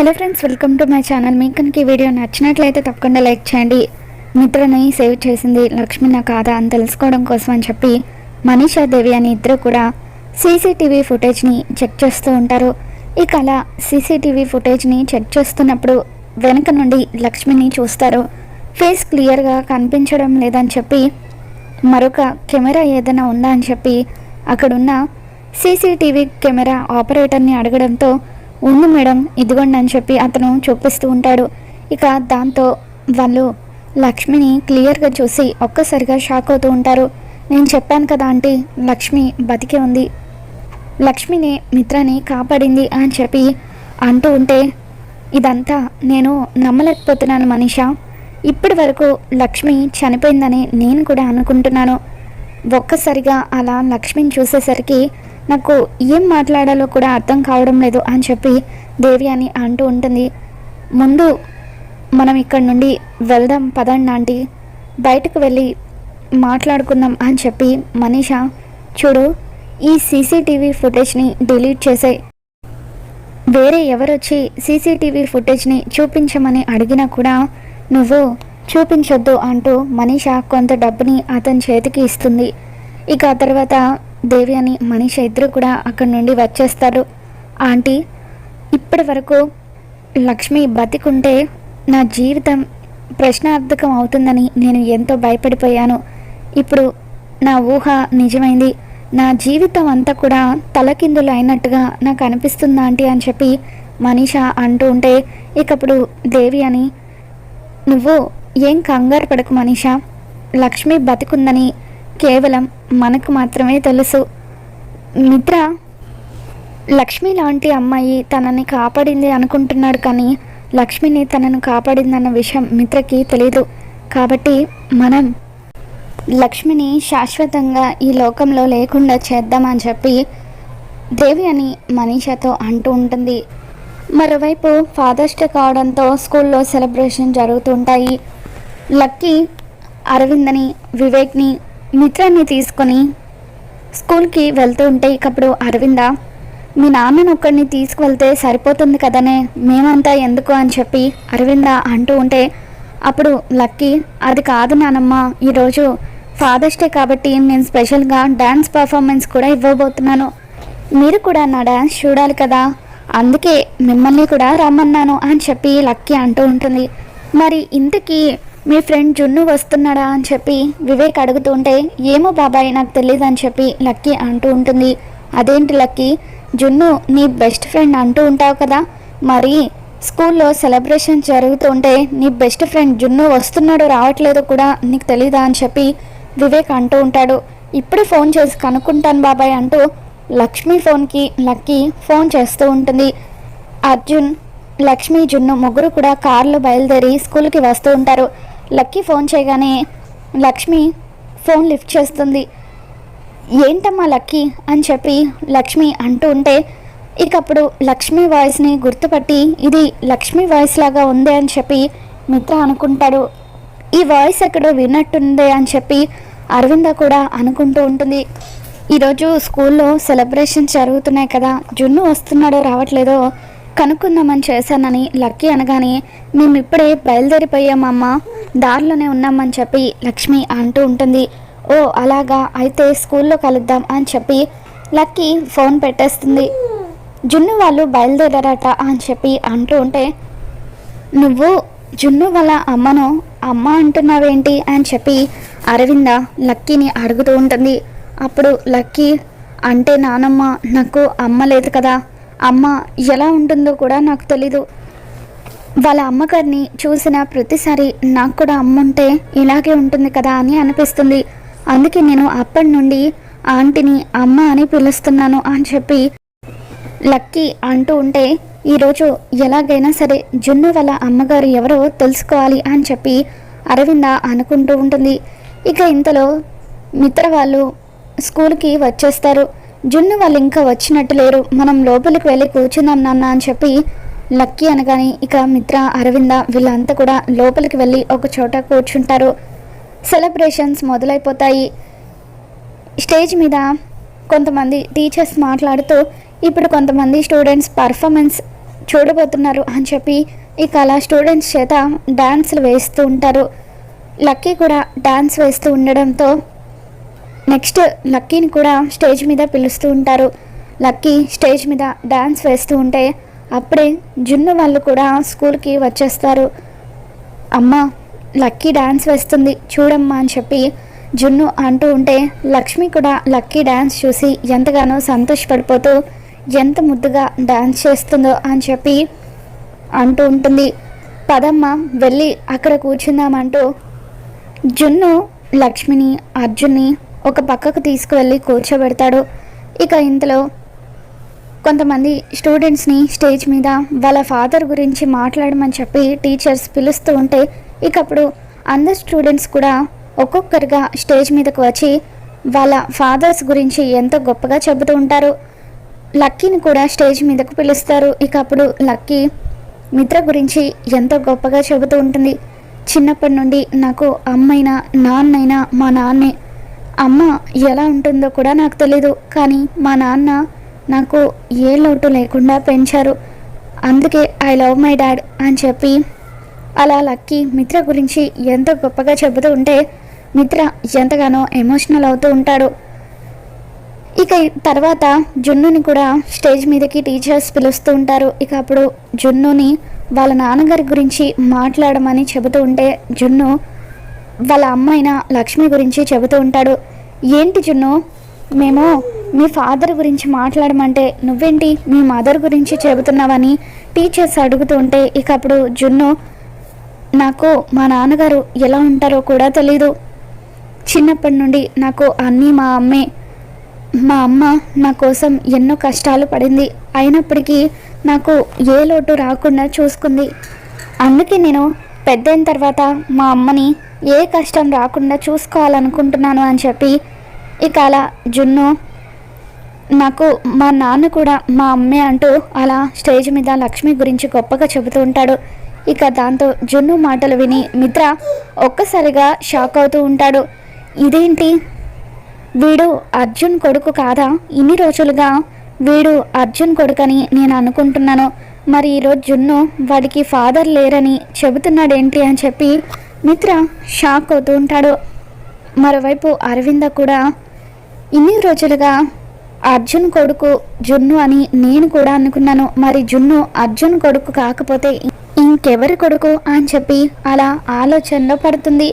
Hello friends welcome to my channel. మీకు కనుక ఈ వీడియో నచ్చినట్లయితే తప్పకుండా లైక్ చేయండి. మిత్రని సేవ్ చేసింది లక్ష్మి నా కాదా అని తెలుసుకోవడం కోసం అని చెప్పి మనీషా దేవి అని ఇద్దరు కూడా సీసీటీవీ ఫుటేజ్ని చెక్ చేస్తూ ఉంటారు. ఇక అలా సీసీటీవీ ఫుటేజ్ని చెక్ చేస్తున్నప్పుడు వెనక నుండి లక్ష్మిని చూస్తారు. ఫేస్ క్లియర్గా కనిపించడం లేదని చెప్పి మరొక కెమెరా ఏదైనా ఉందా అని చెప్పి అక్కడున్న సీసీటీవీ కెమెరా ఆపరేటర్ని అడగడంతో ఉంది మేడం ఇదిగోండి అని చెప్పి అతను చూపిస్తూ ఉంటాడు. ఇక దాంతో వాళ్ళు లక్ష్మిని క్లియర్గా చూసి ఒక్కసారిగా షాక్ అవుతూ ఉంటారు. నేను చెప్పాను కదా ఆంటీ లక్ష్మి బతికే ఉంది. లక్ష్మిని మిత్రని కాపాడింది అని చెప్పి అంటూ ఉంటే ఇదంతా నేను నమ్మలేకపోతున్నాను మనీషా. ఇప్పటి వరకు లక్ష్మి చనిపోయిందని నేను కూడా అనుకుంటున్నాను. ఒక్కసారిగా అలా లక్ష్మిని చూసేసరికి నాకు ఏం మాట్లాడాలో కూడా అర్థం కావడం లేదు అని చెప్పి దేవి అని అంటూ ఉంటుంది. ముందు మనం ఇక్కడ నుండి వెళ్దాం పదండి ఆంటీ. బయటకు వెళ్ళి మాట్లాడుకుందాం అని చెప్పి మనీషా చూడు ఈ సీసీటీవీ ఫుటేజ్ని డిలీట్ చేసే వేరే ఎవరొచ్చి సీసీటీవీ ఫుటేజ్ని చూపించమని అడిగినా కూడా నువ్వు చూపించొద్దు అంటూ మనీష కొంత డబ్బుని అతని చేతికి ఇస్తుంది. ఇక తర్వాత దేవి అని మనీష ఇద్దరు కూడా అక్కడి నుండి వచ్చేస్తారు. ఆంటీ ఇప్పటి వరకు లక్ష్మి బతికుంటే నా జీవితం ప్రశ్నార్థకం అవుతుందని నేను ఎంతో భయపడిపోయాను. ఇప్పుడు నా ఊహ నిజమైంది. నా జీవితం అంతా కూడా తలకిందులు అయినట్టుగా నాకు అనిపిస్తుంది ఆంటీ అని చెప్పి మనీష అంటూ ఉంటే ఇకప్పుడు దేవి అని నువ్వు ఏం కంగారు పడకు మనీష. లక్ష్మి బతికుందని కేవలం మనకు మాత్రమే తెలుసు. మిత్ర లక్ష్మి లాంటి అమ్మాయి తనని కాపాడింది అనుకుంటున్నాడు కానీ లక్ష్మిని తనను కాపాడిందన్న విషయం మిత్రకి తెలియదు కాబట్టి మనం లక్ష్మిని శాశ్వతంగా ఈ లోకంలో లేకుండా చేద్దామని చెప్పి దేవి అని మనీషతో అంటూ ఉంటుంది. మరోవైపు ఫాదర్స్ డే కావడంతో స్కూల్లో సెలబ్రేషన్ జరుగుతుంటాయి లక్కీ అరవిందని వివేక్ని మిత్రాన్ని తీసుకొని స్కూల్కి వెళ్తూ ఉంటే ఇకప్పుడు అరవింద మీ నాన్నను ఒక్కడిని తీసుకువెళ్తే సరిపోతుంది కదనే మేమంతా ఎందుకు అని చెప్పి అరవింద అంటూ ఉంటే అప్పుడు లక్కీ అది కాదు నానమ్మ ఈరోజు ఫాదర్స్ డే కాబట్టి నేను స్పెషల్గా డ్యాన్స్ పర్ఫార్మెన్స్ కూడా ఇవ్వబోతున్నాను. మీరు కూడా నా డ్యాన్స్ చూడాలి కదా అందుకే మిమ్మల్ని కూడా రమ్మన్నాను అని చెప్పి లక్కీ అంటూ ఉంటుంది. మరి ఇంతకీ మీ ఫ్రెండ్ జున్ను వస్తున్నాడా అని చెప్పి వివేక్ అడుగుతుంటే ఏమో బాబాయ్ నాకు తెలియదు అని చెప్పి లక్కీ అంటూ ఉంటుంది. అదేంటి లక్కీ? జున్ను నీ బెస్ట్ ఫ్రెండ్ అంటూ ఉంటావు కదా? మరి స్కూల్లో సెలబ్రేషన్ జరుగుతుంటే నీ బెస్ట్ ఫ్రెండ్ జున్ను వస్తున్నాడు రావట్లేదు కూడా నీకు తెలీదా అని చెప్పి వివేక్ అంటూ ఉంటాడు. ఇప్పుడే ఫోన్ చేసి కనుక్కుంటాను బాబాయ్ అంటూ లక్ష్మి ఫోన్కి లక్కీ ఫోన్ చేస్తూ ఉంటుంది. అర్జున్ లక్ష్మి జున్ను ముగ్గురు కూడా కారులో బయలుదేరి స్కూల్కి వస్తూ ఉంటారు. లక్కీ ఫోన్ చేయగానే లక్ష్మి ఫోన్ లిఫ్ట్ చేస్తుంది. ఏంటమ్మా లక్కీ? అని చెప్పి లక్ష్మి అంటూ ఉంటే ఇక అప్పుడు లక్ష్మి వాయిస్ని గుర్తుపట్టి ఇది లక్ష్మి వాయిస్ లాగా ఉంది అని చెప్పి మిత్ర అనుకుంటాడు. ఈ వాయిస్ ఎక్కడో విన్నట్టుంది అని చెప్పి అరవింద కూడా అనుకుంటూ ఉంటుంది. ఈరోజు స్కూల్లో సెలబ్రేషన్స్ జరుగుతున్నాయి కదా జున్ను వస్తున్నాడో రావట్లేదో కనుక్కుందామని చేశానని లక్కీ అనగానే మేము ఇప్పుడే బయలుదేరిపోయామమ్మా దారిలోనే ఉన్నామని చెప్పి లక్ష్మి అంటూ ఉంటుంది. ఓ అలాగా. అయితే స్కూల్లో కలుద్దాం అని చెప్పి లక్కీ ఫోన్ పెట్టేస్తుంది. జున్ను వాళ్ళు బయలుదేరారట అని చెప్పి అంటూ ఉంటే నువ్వు జున్ను వాళ్ళ అమ్మను అమ్మ అంటున్నావేంటి అని చెప్పి అరవింద లక్కీని అడుగుతూ ఉంటుంది. అప్పుడు లక్కీ అంటే నానమ్మ నాకు అమ్మ లేదు కదా. అమ్మ ఎలా ఉంటుందో కూడా నాకు తెలీదు. వాళ్ళ అమ్మగారిని చూసిన ప్రతిసారి నాకు కూడా అమ్మ ఉంటే ఇలాగే ఉంటుంది కదా అని అనిపిస్తుంది. అందుకే నేను అప్పటి నుండి ఆంటీని అమ్మ అని పిలుస్తున్నాను అని చెప్పి లక్కీ అంటూ ఉంటే ఈరోజు ఎలాగైనా సరే జున్ను వాళ్ళ అమ్మగారు ఎవరో తెలుసుకోవాలి అని చెప్పి అరవింద అనుకుంటూ ఉంటుంది. ఇక ఇంతలో మిత్ర వాళ్ళు స్కూల్కి వచ్చేస్తారు. జున్ను వాళ్ళు ఇంకా వచ్చినట్టు లేరు. మనం లోపలికి వెళ్ళి కూర్చుందాం నాన్న అని చెప్పి లక్కీ అనగానే ఇక మిత్ర అరవింద వీళ్ళంతా కూడా లోపలికి వెళ్ళి ఒక చోట కూర్చుంటారు. సెలబ్రేషన్స్ మొదలైపోతాయి. స్టేజ్ మీద కొంతమంది టీచర్స్ మాట్లాడుతూ ఇప్పుడు కొంతమంది స్టూడెంట్స్ పర్ఫార్మెన్స్ చూడబోతున్నారు అని చెప్పి ఇక అలా స్టూడెంట్స్ చేత డ్యాన్స్లు వేస్తూ ఉంటారు. లక్కీ కూడా డ్యాన్స్ వేస్తూ ఉండడంతో నెక్స్ట్ లక్కీని కూడా స్టేజ్ మీద పిలుస్తూ ఉంటారు. లక్కీ స్టేజ్ మీద డ్యాన్స్ వేస్తూ ఉంటే అప్పుడే జున్ను వాళ్ళు కూడా స్కూల్కి వచ్చేస్తారు. అమ్మ లక్కీ డ్యాన్స్ వేస్తుంది చూడమ్మా అని చెప్పి జున్ను అంటూ ఉంటే లక్ష్మి కూడా లక్కీ డ్యాన్స్ చూసి ఎంతగానో సంతోషపడిపోతూ ఎంత ముద్దుగా డ్యాన్స్ చేస్తుందో అని చెప్పి అంటూ ఉంటుంది. పదమ్మ వెళ్ళి అక్కడ కూర్చుందామంటూ జున్ను లక్ష్మిని అర్జున్ని ఒక పక్కకు తీసుకువెళ్ళి కూర్చోబెడతాడు. ఇక ఇంతలో కొంతమంది స్టూడెంట్స్ని స్టేజ్ మీద వాళ్ళ ఫాదర్ గురించి మాట్లాడమని చెప్పి టీచర్స్ పిలుస్తూ ఉంటే ఇక అప్పుడు అందరు స్టూడెంట్స్ కూడా ఒక్కొక్కరిగా స్టేజ్ మీదకు వచ్చి వాళ్ళ ఫాదర్స్ గురించి ఎంతో గొప్పగా చెబుతూ ఉంటారు. లక్కీని కూడా స్టేజ్ మీదకు పిలుస్తారు. ఇక అప్పుడు లక్కీ మిత్ర గురించి ఎంతో గొప్పగా చెబుతూ ఉంటుంది. చిన్నప్పటి నుండి నాకు అమ్మైనా నాన్నైనా మా నాన్నే అమ్మ ఎలా ఉంటుందో కూడా నాకు తెలీదు. కానీ మా నాన్న నాకు ఏ లోటు లేకుండా పెంచారు. అందుకే ఐ లవ్ మై డాడ్ అని చెప్పి అలా లక్కీ మిత్ర గురించి ఎంతో గొప్పగా చెబుతూ ఉంటే మిత్ర ఎంతగానో ఎమోషనల్ అవుతూ ఉంటాడు. ఇక తర్వాత జున్నుని కూడా స్టేజ్ మీదకి టీచర్స్ పిలుస్తూ ఉంటారు. ఇక అప్పుడు జున్నుని వాళ్ళ నాన్నగారి గురించి మాట్లాడమని చెబుతూ ఉంటే జున్ను వాళ్ళ అమ్మాయిన లక్ష్మి గురించి చెబుతూ ఉంటాడు. ఏంటి జున్ను? మేము మీ ఫాదర్ గురించి మాట్లాడమంటే నువ్వేంటి మీ మదర్ గురించి చెబుతున్నావని టీచర్స్ అడుగుతూ ఉంటే ఇక అప్పుడు జున్ను నాకు మా నాన్నగారు ఎలా ఉంటారో కూడా తెలీదు. చిన్నప్పటి నుండి నాకు అన్నీ మా అమ్మే. మా అమ్మ నా కోసం ఎన్నో కష్టాలు పడింది. అయినప్పటికీ నాకు ఏ లోటు రాకుండా చూసుకుంది. అందుకే నేను పెద్దయిన తర్వాత మా అమ్మని ఏ కష్టం రాకుండా చూసుకోవాలనుకుంటున్నాను అని చెప్పి ఇక అలా జున్ను నాకు మా నాన్న కూడా మా అమ్మే అంటూ అలా స్టేజ్ మీద లక్ష్మి గురించి గొప్పగా చెబుతూ ఉంటాడు. ఇక దాంతో జున్ను మాటలు విని మిత్ర ఒక్కసారిగా షాక్ అవుతూ ఉంటాడు. ఇదేంటి? వీడు అర్జున్ కొడుకు కాదా? ఇన్ని రోజులుగా వీడు అర్జున్ కొడుకని నేను అనుకుంటున్నాను. మరి ఈరోజు జున్ను వాడికి ఫాదర్ లేరని చెబుతున్నాడేంటి అని చెప్పి మిత్ర షాక్ అవుతూ ఉంటాడు. మరోవైపు అరవింద కూడా ఇన్ని రోజులుగా అర్జున్ కొడుకు జున్ను అని నేను కూడా అనుకున్నాను. మరి జున్ను అర్జున్ కొడుకు కాకపోతే ఇంకెవరి కొడుకు? అని చెప్పి అలా ఆలోచనలో పడుతుంది.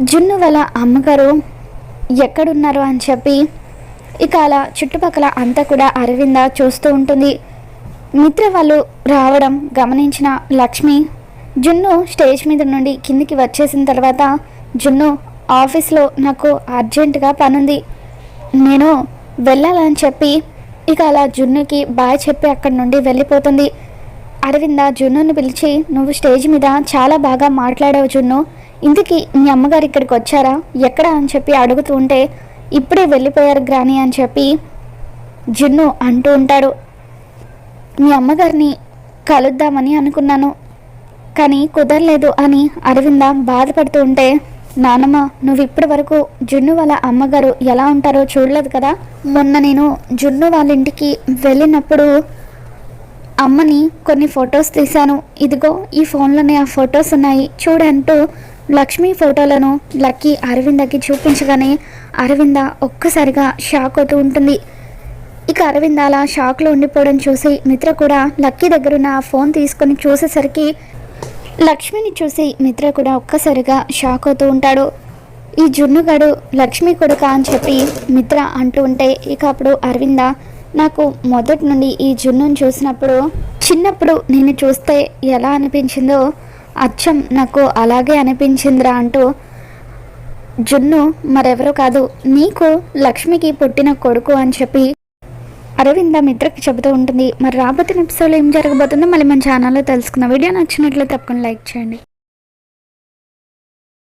జున్ను వాళ్ళ అమ్మగారు ఎక్కడున్నారు అని చెప్పి ఇక అలా చుట్టుపక్కల అంతా కూడా అరవింద చూస్తూ ఉంటుంది. మిత్ర వాళ్ళు రావడం గమనించిన లక్ష్మి జున్ను స్టేజ్ మీద నుండి కిందికి వచ్చేసిన తర్వాత జున్ను ఆఫీస్లో నాకు అర్జెంటుగా పనుంది. నేను వెళ్ళాలని చెప్పి ఇక అలా జున్నుకి బాయ్ చెప్పి అక్కడి నుండి వెళ్ళిపోతుంది. అరవింద జున్నుని పిలిచి నువ్వు స్టేజ్ మీద చాలా బాగా మాట్లాడావు జున్ను. ఇందుకి మీ అమ్మగారు ఇక్కడికి వచ్చారా? ఎక్కడ? అని చెప్పి అడుగుతూ ఉంటే ఇప్పుడే వెళ్ళిపోయారు గ్రాని అని చెప్పి జున్ను అంటూ ఉంటాడు. మీ అమ్మగారిని కలుద్దామని అనుకున్నాను. కానీ కుదరలేదు అని అరవింద బాధపడుతూ ఉంటే నానమ్మ నువ్వు ఇప్పటి వరకు జున్ను వాళ్ళ అమ్మగారు ఎలా ఉంటారో చూడలేదు కదా? మొన్న నేను జున్ను వాళ్ళ ఇంటికి వెళ్ళినప్పుడు అమ్మని కొన్ని ఫొటోస్ తీశాను. ఇదిగో ఈ ఫోన్లోనే ఆ ఫొటోస్ ఉన్నాయి. చూడంటూ లక్ష్మి ఫోటోలను లక్కీ అరవిందకి చూపించగానే అరవింద ఒక్కసారిగా షాక్ అవుతూ ఉంటుంది. ఇక అరవింద్ అలా షాక్లో ఉండిపోవడం చూసి మిత్ర కూడా లక్కీ దగ్గరున్న ఆ ఫోన్ తీసుకొని చూసేసరికి లక్ష్మిని చూసి మిత్ర కూడా ఒక్కసారిగా షాక్ అవుతూ ఉంటాడు. ఈ జున్నుగాడు లక్ష్మి కొడుక అని చెప్పి మిత్ర అంటూ ఉంటే ఇక అప్పుడు అరవింద నాకు మొదటి నుండి ఈ జున్నుని చూసినప్పుడు చిన్నప్పుడు నేను చూస్తే ఎలా అనిపించిందో అచ్చం నాకు అలాగే అనిపించిందిరా అంటూ జున్ను మరెవరో కాదు నీకు లక్ష్మికి పుట్టిన కొడుకు అని చెప్పి అరవింద మిత్రకి చెబుతూ ఉంటుంది. మరి రాబోతున్న ఎపిసోడ్లో ఏం జరగబోతుందో మళ్ళీ మన ఛానల్లో తెలుసుకున్న వీడియో నచ్చినట్లు తప్పకుండా లైక్ చేయండి.